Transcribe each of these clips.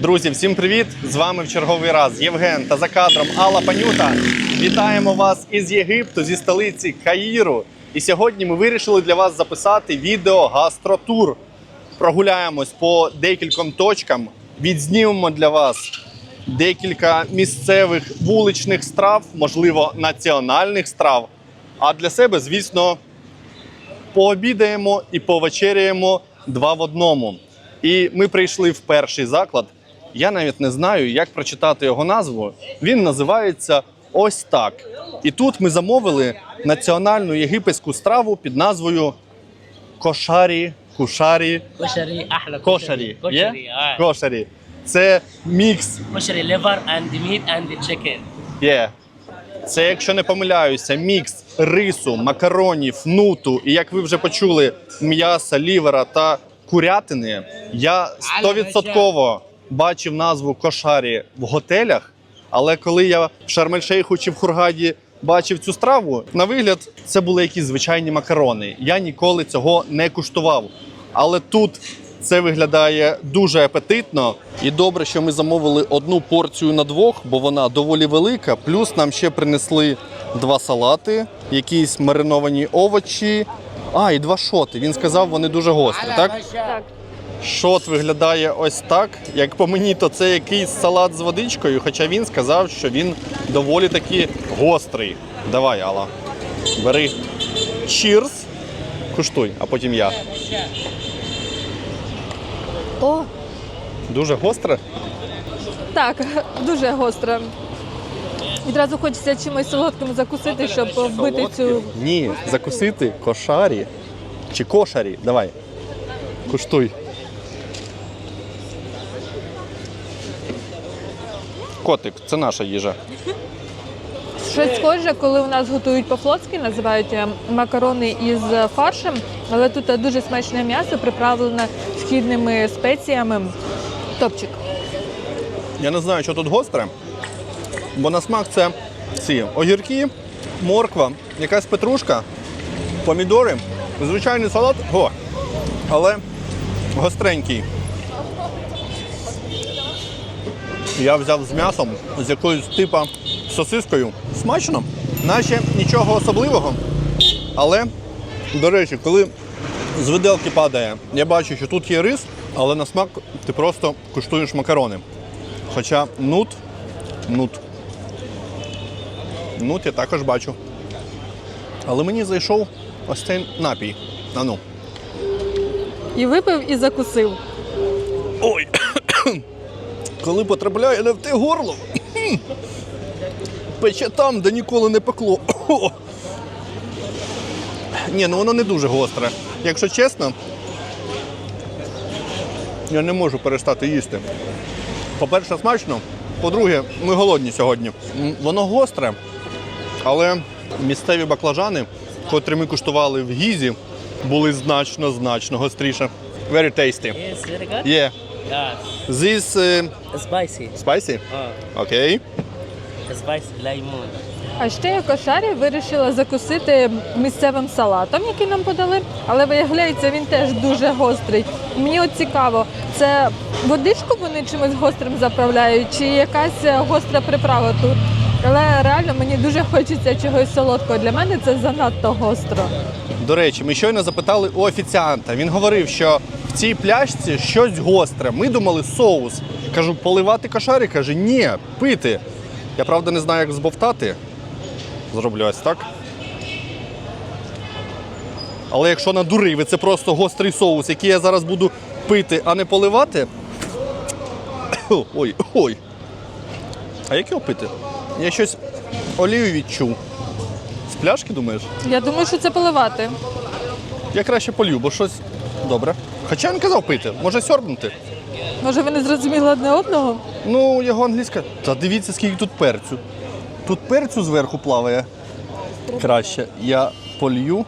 Друзі, всім привіт! З вами в черговий раз Євген та за кадром Алла Панюта. Вітаємо вас із Єгипту, зі столиці Каїру. І сьогодні ми вирішили для вас записати відео гастротур. Прогуляємось по декільком точкам, відзнімемо для вас декілька місцевих вуличних страв, можливо, національних страв. А для себе, звісно, пообідаємо і повечеряємо два в одному. І ми прийшли в перший заклад. Я навіть не знаю, як прочитати його назву. Він називається Ось так. І тут ми замовили національну єгипетську страву під назвою Кошарі. Кушарі. Кошарі. Ахла, кошарі. Кошарі. Yeah? Кошарі. Це мікс. Кошарі левар and meat and chicken. Yeah. Це, якщо не помиляюся, мікс рису, макаронів, нуту. І як ви вже почули, м'яса, лівера та курятини. Я стовідсотково бачив назву кошарі в готелях, але коли я в Шарм-ель-Шейху чи в Хургаді бачив цю страву, на вигляд це були якісь звичайні макарони. Я ніколи цього не куштував. Але тут це виглядає дуже апетитно. І добре, що ми замовили одну порцію на двох, бо вона доволі велика. Плюс нам ще принесли два салати, якісь мариновані овочі. А, і два шоти. Він сказав, вони дуже гострі, так? Так. Шот виглядає ось так. Як по мені, то це якийсь салат з водичкою, хоча він сказав, що він доволі таки гострий. Давай, Алла. Бери. Cheers. Куштуй, а потім я. О, Дуже гостре. так, дуже гостро. Відразу хочеться чимось солодким закусити, щоб вбити цю. Ні, закусити кошарі чи кошарі. Давай. Куштуй. Котик, це наша їжа. Щось схоже, коли у нас готують по-флотськи, називають е, макарони із фаршем, але тут дуже смачне м'ясо, приправлене східними спеціями. Топчик. Я не знаю, що тут гостре, бо на смак це ці огірки, морква, якась петрушка, помідори, звичайний салат, о, але гостренький. Я взяв з м'ясом, з якоюсь типа сосискою. Смачно, наче нічого особливого. Але, до речі, коли з виделки падає, я бачу, що тут є рис, але на смак ти просто куштуєш макарони. Хоча нут, нут. Нут я також бачу. Але мені зайшов ось цей напій. А ну. І випив, і закусив. Ой. Коли потрапляє не в те горло. Пече там, де ніколи не пекло. Ні, ну воно не дуже гостре. Якщо чесно, я не можу перестати їсти. По-перше, смачно. По-друге, ми голодні сьогодні. Воно гостре, але місцеві баклажани, котрі ми куштували в Гізі, були значно, значно гостріше. Very tasty. yes very good Yeah. Yes This uh, spicy spicy? اه Окей. spicy lemon А ще я кошарі вирішила закусити місцевим салатом, який нам подали, але виявляється, він теж дуже гострий. Мені от цікаво, це водичку вони чимось гострим заправляють, чи якась гостра приправа тут. Але реально мені дуже хочеться чогось солодкого. Для мене це занадто гостро. До речі, ми щойно запитали у офіціанта. Він говорив, що в цій пляшці щось гостре. Ми думали соус. Кажу, поливати кошарі? Каже, ні, пити. Я правда не знаю, як збовтати. Зроблю ось так. Але якщо надурив, і це просто гострий соус, який я зараз буду пити, а не поливати. Ой, ой. А як його пити? Я щось олію відчув. Пляшки, думаєш? Я думаю, що це поливати. Я краще полью, бо щось добре. Хоча не казав пити, може сьорбнути. Може, ви не зрозуміли одне одного? Ну, його англійська. Та дивіться, скільки тут перцю. Тут перцю зверху плаває. Краще. Я полью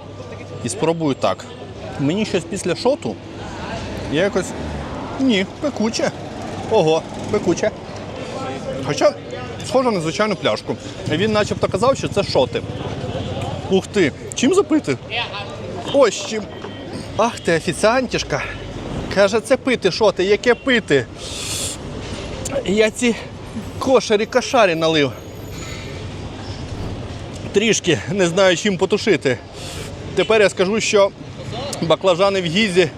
і спробую так. Мені щось після шоту. Я якось. Ні, пекуче. Ого, пекуче. Хоча схоже на звичайну пляшку. Він начебто казав, що це шоти. Ух ти! Чим запити? Ось чим. Ах ти, офіціантішка. Каже, це пити, що ти, яке пити? Я ці кошарі кашарі налив. Трішки не знаю, чим потушити. Тепер я скажу, що баклажани в гізі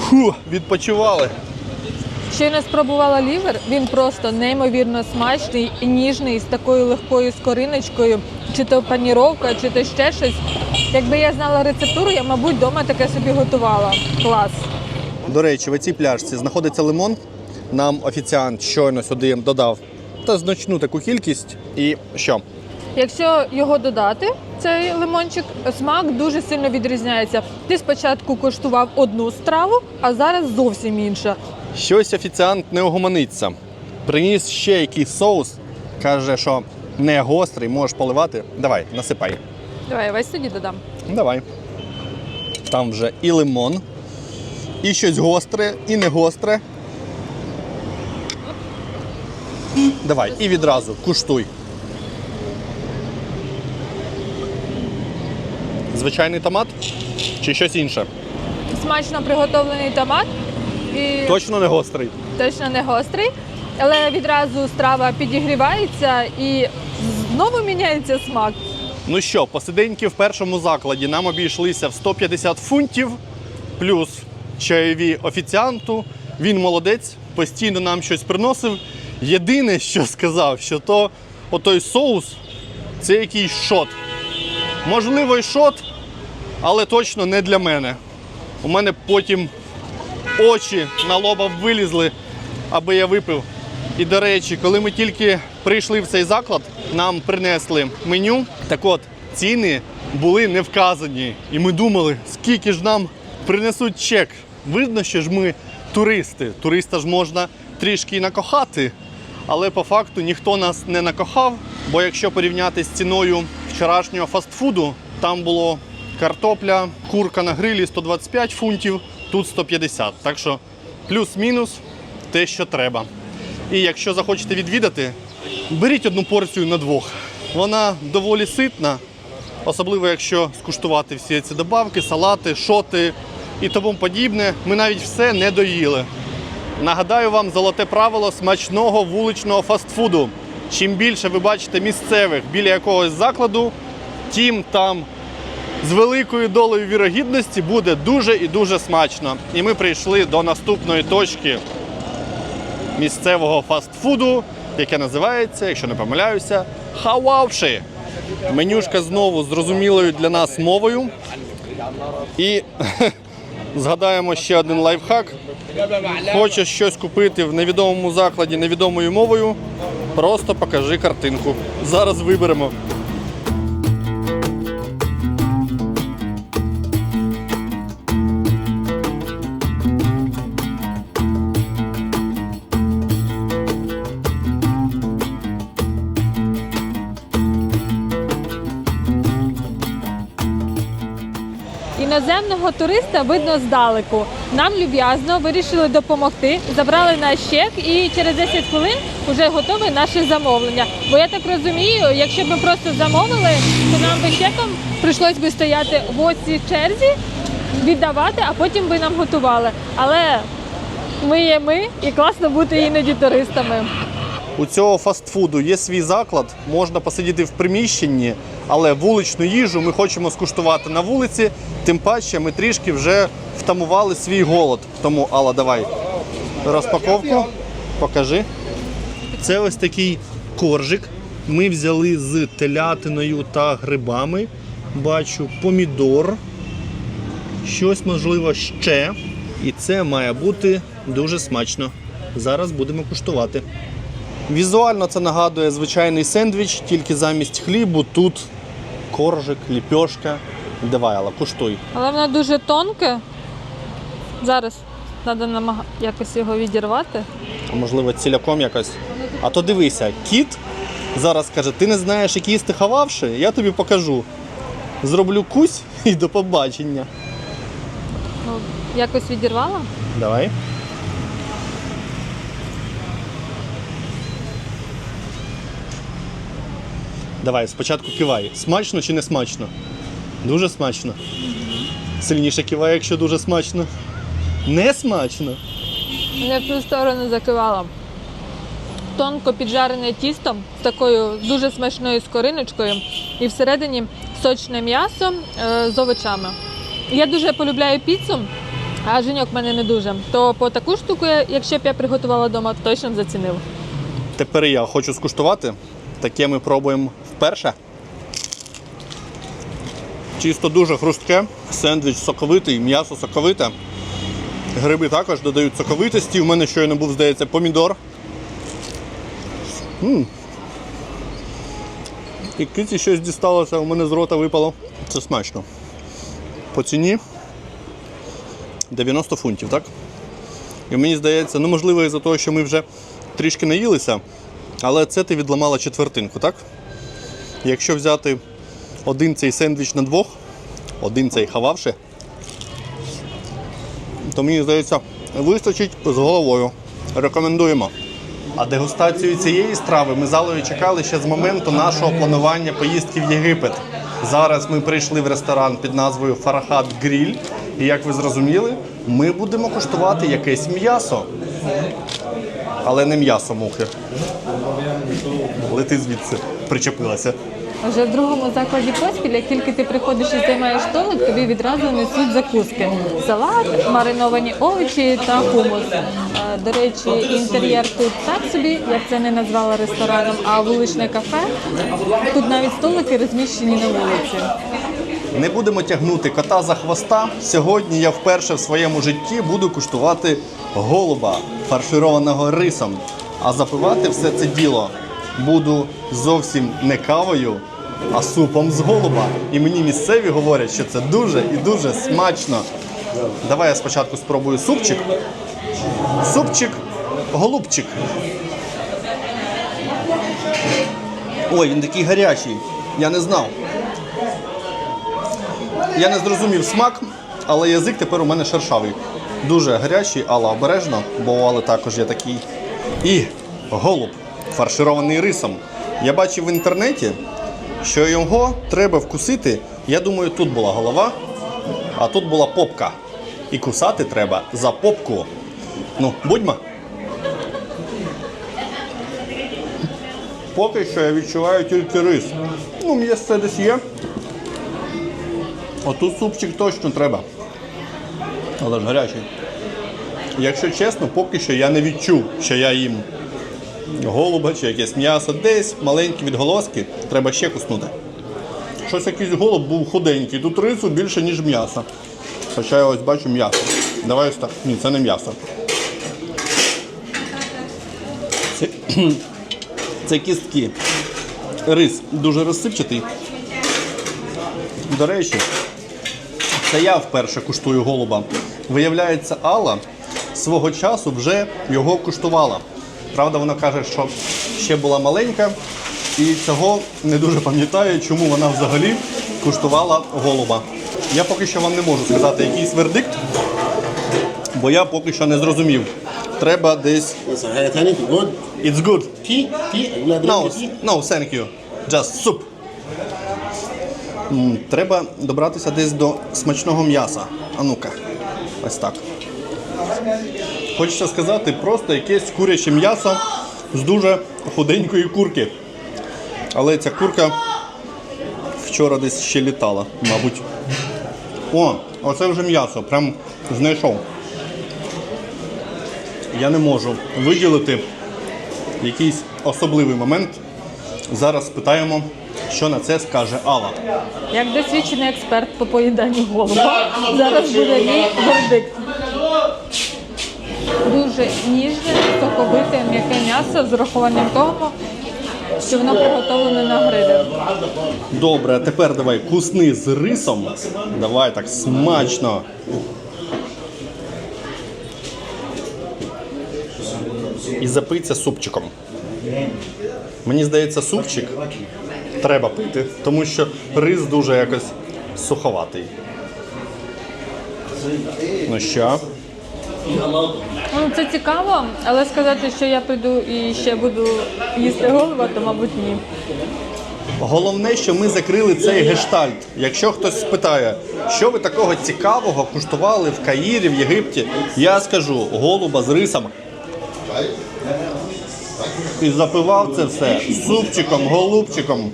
ху, відпочивали. Щойно спробувала лівер, він просто неймовірно смачний і ніжний, з такою легкою скориночкою, чи то паніровка, чи то ще щось. Якби я знала рецептуру, я, мабуть, вдома таке собі готувала. Клас. До речі, в цій пляшці знаходиться лимон. Нам офіціант щойно сюди додав та значну таку кількість. І що? Якщо його додати, цей лимончик, смак дуже сильно відрізняється. Ти спочатку коштував одну страву, а зараз зовсім інша. Щось офіціант не огомониться. Приніс ще якийсь соус. Каже, що не гострий, можеш поливати. Давай, насипай. Давай, я весь тоді додам. Давай. Там вже і лимон, і щось гостре, і не гостре. Давай, і відразу куштуй. Звичайний томат чи щось інше? Смачно приготовлений томат і Точно не гострий. точно не гострий, але відразу страва підігрівається і знову міняється смак. Ну що, посиденьки в першому закладі нам обійшлися в 150 фунтів, плюс чайові офіціанту. Він молодець, постійно нам щось приносив. Єдине, що сказав, що то отой соус це якийсь шот. Можливо, і шот, але точно не для мене. У мене потім очі на лоба вилізли, аби я випив. І до речі, коли ми тільки прийшли в цей заклад, нам принесли меню. Так от, ціни були не вказані. І ми думали, скільки ж нам принесуть чек. Видно, що ж ми туристи. Туриста ж можна трішки і накохати, але по факту ніхто нас не накохав. Бо якщо порівняти з ціною вчорашнього фастфуду, там було картопля, курка на грилі 125 фунтів, тут 150. Так що плюс-мінус те, що треба. І якщо захочете відвідати, беріть одну порцію на двох. Вона доволі ситна, особливо якщо скуштувати всі ці добавки, салати, шоти і тому подібне. Ми навіть все не доїли. Нагадаю вам золоте правило смачного вуличного фастфуду. Чим більше ви бачите місцевих біля якогось закладу, тим там з великою долею вірогідності буде дуже і дуже смачно. І ми прийшли до наступної точки місцевого фастфуду, яке називається, якщо не помиляюся, хававши. Менюшка знову зрозумілою для нас мовою. І згадаємо ще один лайфхак. Хочеш щось купити в невідомому закладі невідомою мовою, просто покажи картинку. Зараз виберемо. Іноземного туриста видно здалеку. Нам люб'язно вирішили допомогти, забрали наш чек і через 10 хвилин вже готове наше замовлення. Бо я так розумію, якщо б ми просто замовили, то нам би чеком прийшлось би стояти в оцій черзі, віддавати, а потім би нам готували. Але ми є ми і класно бути іноді туристами. У цього фастфуду є свій заклад, можна посидіти в приміщенні, але вуличну їжу ми хочемо скуштувати на вулиці. Тим паче ми трішки вже втамували свій голод. Тому Алла, давай розпаковку, покажи. Це ось такий коржик. Ми взяли з телятиною та грибами. Бачу помідор, щось можливо ще. І це має бути дуже смачно. Зараз будемо куштувати. Візуально це нагадує звичайний сендвіч, тільки замість хлібу тут коржик, ліпьошка. Давай, Алла, куштуй. Але воно дуже тонке. Зараз треба намаг... якось його відірвати. А можливо, ціляком якось. А то дивися, кіт зараз каже: ти не знаєш, як їсти хававши, я тобі покажу. Зроблю кусь і до побачення. Ну, якось відірвала. Давай. Давай, спочатку кивай. Смачно чи не смачно? Дуже смачно. Сильніше кивай, якщо дуже смачно. Не смачно. Я в ту сторону закивала. тонко піджарене тісто з такою дуже смачною скориночкою, і всередині сочне м'ясо е, з овочами. Я дуже полюбляю піцу, а Женьок мене не дуже. То по таку штуку, якщо б я приготувала вдома, точно б зацінив. Тепер я хочу скуштувати. Таке ми пробуємо вперше. Чисто дуже хрустке, сендвіч соковитий, м'ясо соковите. Гриби також додають соковитості. У мене щойно був, здається, помідор. м І киці щось дісталося, у мене з рота випало. Це смачно. По ціні 90 фунтів, так? І мені здається, ну можливо, із-за того, що ми вже трішки наїлися, але це ти відламала четвертинку, так? Якщо взяти один цей сендвіч на двох, один цей хававши, то мені здається, вистачить з головою. Рекомендуємо. А дегустацію цієї страви ми залою чекали ще з моменту нашого планування поїздки в Єгипет. Зараз ми прийшли в ресторан під назвою Фарахат Гріль. І як ви зрозуміли, ми будемо куштувати якесь м'ясо. Але не м'ясо мухи. Лети звідси, причепилася. Вже в другому закладі поспіль, як тільки ти приходиш і займаєш столик, тобі відразу несуть закуски. Салат, мариновані овочі та хумус. Е, До речі, інтер'єр тут так собі, я це не назвала рестораном, а вуличне кафе. Тут навіть столики розміщені на вулиці. Не будемо тягнути кота за хвоста. Сьогодні я вперше в своєму житті буду куштувати голуба, фаршированого рисом. А запивати все це діло буду зовсім не кавою, а супом з голуба. І мені місцеві говорять, що це дуже і дуже смачно. Давай я спочатку спробую супчик. Супчик, голубчик. Ой, він такий гарячий. Я не знав. Я не зрозумів смак, але язик тепер у мене шершавий. Дуже гарячий, але обережно, бо Алли також є такий. І голуб, фарширований рисом. Я бачив в інтернеті, що його треба вкусити. Я думаю, тут була голова, а тут була попка. І кусати треба за попку. Ну, будьмо. Поки що я відчуваю тільки рис. Ну, м'ясце десь є. Отут супчик точно треба. Але ж гарячий. Якщо чесно, поки що я не відчув, що я їм голуба чи якесь м'ясо. Десь маленькі відголоски, треба ще куснути. Щось якийсь голуб був худенький. Тут рису більше, ніж м'яса. Хоча я ось бачу м'ясо. Давай ось так. Ні, це не м'ясо. Це, це кістки. Рис дуже розсипчатий. До речі, це я вперше куштую голуба. Виявляється, Алла свого часу вже його куштувала. Правда, вона каже, що ще була маленька, і цього не дуже пам'ятає, чому вона взагалі куштувала голуба. Я поки що вам не можу сказати якийсь вердикт, бо я поки що не зрозумів. Треба десь. It's good. No, no, thank you. Just soup. Треба добратися десь до смачного м'яса. А ну-ка, ось так. Хочеться сказати, просто якесь куряче м'ясо з дуже худенької курки. Але ця курка вчора десь ще літала, мабуть. О, оце вже м'ясо, прям знайшов. Я не можу виділити якийсь особливий момент. Зараз спитаємо, що на це скаже Алла. Як досвідчений експерт по поїданню голуба, зараз буде мій вердикт. Дуже ніжне, соковите, м'яке м'ясо з урахуванням того, що воно приготовлене на грилі. Добре, а тепер давай кусни з рисом. Давай так смачно. І запийся супчиком. Мені здається, супчик треба пити, тому що рис дуже якось суховатий. Ну що? Ну, це цікаво, але сказати, що я піду і ще буду їсти голуба, то мабуть ні. Головне, що ми закрили цей гештальт. Якщо хтось спитає, що ви такого цікавого куштували в Каїрі, в Єгипті, я скажу голуба з рисом. І запивав це все супчиком, голубчиком.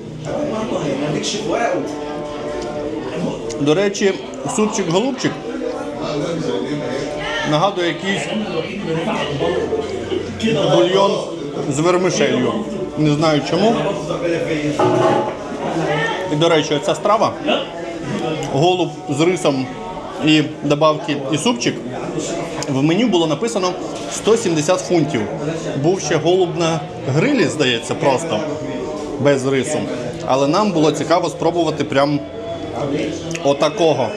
До речі, супчик-голубчик нагадує якийсь бульйон з вермишелью. Не знаю чому. І, до речі, ця страва голуб з рисом і добавки і супчик. В меню було написано 170 фунтів. Був ще голуб на грилі, здається, просто без рису. Але нам було цікаво спробувати прям отакого.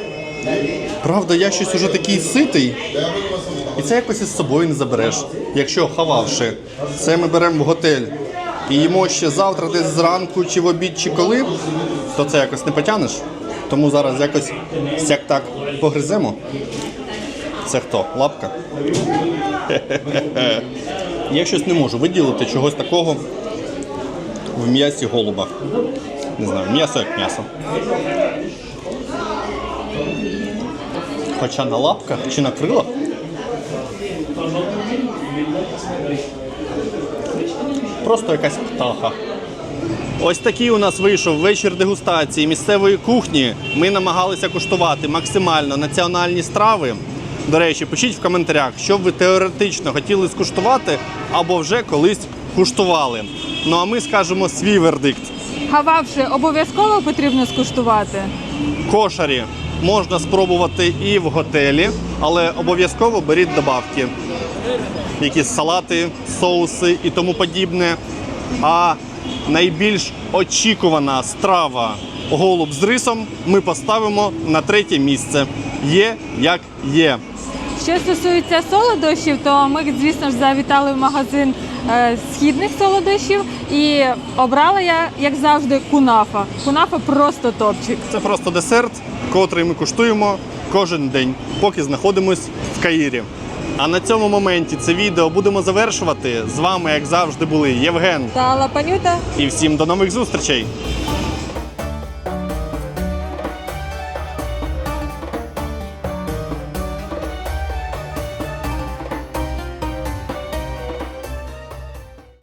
Правда, я щось уже такий ситий, і це якось із собою не забереш. Якщо хававши, це ми беремо в готель і їмо ще завтра, десь зранку, чи в обід, чи коли, то це якось не потягнеш. Тому зараз якось сяк так погриземо. Це хто? Лапка? Я щось не можу виділити чогось такого в м'ясі голуба. Не знаю, м'ясо як м'ясо. Хоча на лапках чи на крилах. Просто якась птаха. Ось такий у нас вийшов вечір дегустації місцевої кухні. Ми намагалися куштувати максимально національні страви. До речі, пишіть в коментарях, що б ви теоретично хотіли скуштувати або вже колись куштували. Ну а ми скажемо свій вердикт. Хававши, обов'язково потрібно скуштувати. Кошарі можна спробувати і в готелі, але обов'язково беріть добавки. Якісь салати, соуси і тому подібне. А найбільш очікувана страва голуб з рисом ми поставимо на третє місце. Є як є. Що стосується солодощів, то ми, звісно ж, завітали в магазин е, східних солодощів і обрала я, як завжди, кунафа. Кунафа просто топчик. Це просто десерт, котрий ми куштуємо кожен день, поки знаходимось в Каїрі. А на цьому моменті це відео будемо завершувати. З вами, як завжди, були Євген. Та лапанюта. І всім до нових зустрічей!